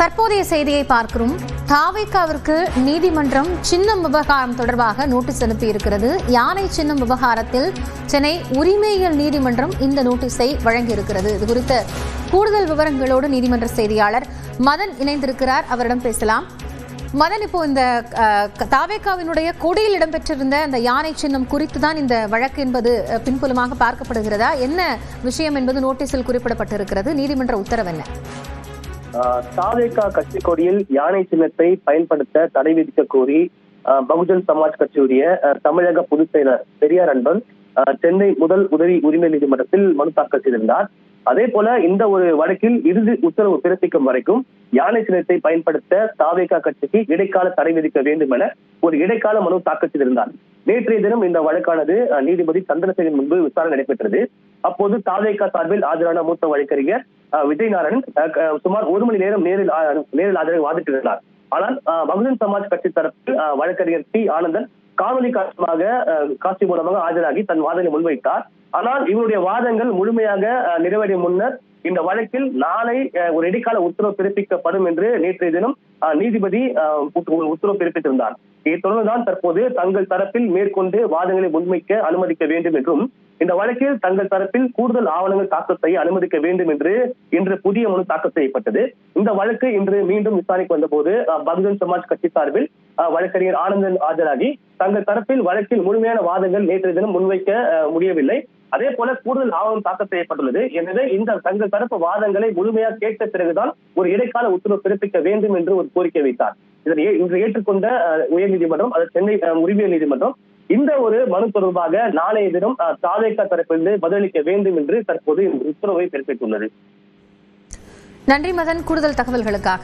தற்போதைய செய்தியை பார்க்கிறோம். தாவேக்காவிற்கு நீதிமன்றம் சின்னம் விவகாரம் தொடர்பாக நோட்டீஸ் அனுப்பியிருக்கிறது. யானை சின்னம் விவகாரத்தில் சென்னை உரிமையியல் நீதிமன்றம் இந்த நோட்டீஸை வழங்கியிருக்கிறது. இது குறித்த கூடுதல் விவரங்களோடு நீதிமன்ற செய்தியாளர் மதன் இணைந்திருக்கிறார். அவரிடம் பேசலாம். மதன் இப்போ இந்த தாவேக்காவினுடைய கொடியில் இடம்பெற்றிருந்த அந்த யானை சின்னம் குறித்து தான் இந்த வழக்கு என்பது பின்புலமாக பார்க்கப்படுகிறதா? என்ன விஷயம் என்பது நோட்டீஸில் குறிப்பிடப்பட்டிருக்கிறது? நீதிமன்ற உத்தரவு என்ன? தாவேகா கட்சி கொடியில் யானை சின்னத்தை பயன்படுத்த தடை விதிக்க கோரி பகுஜன் சமாஜ் கட்சியுடைய தமிழக பொதுச் செயலர் பெரியார் அன்பன் சென்னை முதல் உதவி உரிமை நீதிமன்றத்தில் மனு தாக்கல் செய்திருந்தார். அதே போல இந்த ஒரு வழக்கில் இறுதி உத்தரவு பிறப்பிக்கும் வரைக்கும் யானை சின்னத்தை பயன்படுத்த தாவேகா கட்சிக்கு இடைக்கால தடை விதிக்க வேண்டும் என ஒரு இடைக்கால மனு தாக்கல் செய்திருந்தார். நேற்றைய தினம் இந்த வழக்கானது நீதிபதி சந்திரசேகர் முன்பு விசாரணை நடைபெற்றது. அப்போது தாவேகா சார்பில் ஆஜரான மூத்த வழக்கறிஞர் விஜய் நாராயணன் சுமார் ஒரு மணி நேரம் நேரில் நேரில் ஆதரவு வாதிட்டு இருந்தார் ஆனால் பகுஜன் சமாஜ் கட்சி தரப்பில் வழக்கறிஞர் டி. ஆனந்தன் காணொலி காட்சியாக காட்சி மூலமாக ஆஜராகி தன் வாதனை முன்வைத்தார். ஆனால் இவருடைய வாதங்கள் முழுமையாக நிறைவேறிய முன்னர் இந்த வழக்கில் நாளை ஒரு இடைக்கால உத்தரவு பிறப்பிக்கப்படும் என்று நேற்றைய தினம் நீதிபதி உத்தரவு பிறப்பித்திருந்தார். இதைத் தொடர்ந்துதான் தற்போது தங்கள் தரப்பில் மேற்கொண்டு வாதங்களை முன்வைக்க அனுமதிக்க வேண்டும் என்றும் இந்த வழக்கில் தங்கள் தரப்பில் கூடுதல் ஆவணங்கள் தாக்கல் செய்ய அனுமதிக்க வேண்டும் என்று இன்று புதிய மனு தாக்கல் செய்யப்பட்டது. இந்த வழக்கு இன்று மீண்டும் விசாரணைக்கு வந்தபோது பகுஜன் சமாஜ் கட்சி சார்பில் வழக்கறிஞர் ஆனந்தன் ஆஜராகி தங்கள் தரப்பில் வழக்கில் முழுமையான வாதங்கள் நேற்றைய தினம் முன்வைக்க முடியவில்லை. அதே போல கூடுதல் ஆவணம் தாக்கல் செய்யப்பட்டுள்ளது. எனவே இந்த தங்கள் தரப்பு வாதங்களை முழுமையாக கேட்ட பிறகுதான் ஒரு இடைக்கால உத்தரவு பிறப்பிக்க வேண்டும் என்று ஒரு கோரிக்கை வைத்தார். இதனை இன்று ஏற்றுக்கொண்ட உயர்நீதிமன்றம் அது சென்னை அஹ், உரிமையல் நீதிமன்றம் இந்த ஒரு மனு தொடர்பாக நாளைய தினம் அஹ், தரப்பிலிருந்து பதிலளிக்க வேண்டும் என்று தற்போது இந்த உத்தரவை பிறப்பித்துள்ளது. நன்றி மதன் கூடுதல் தகவல்களுக்காக.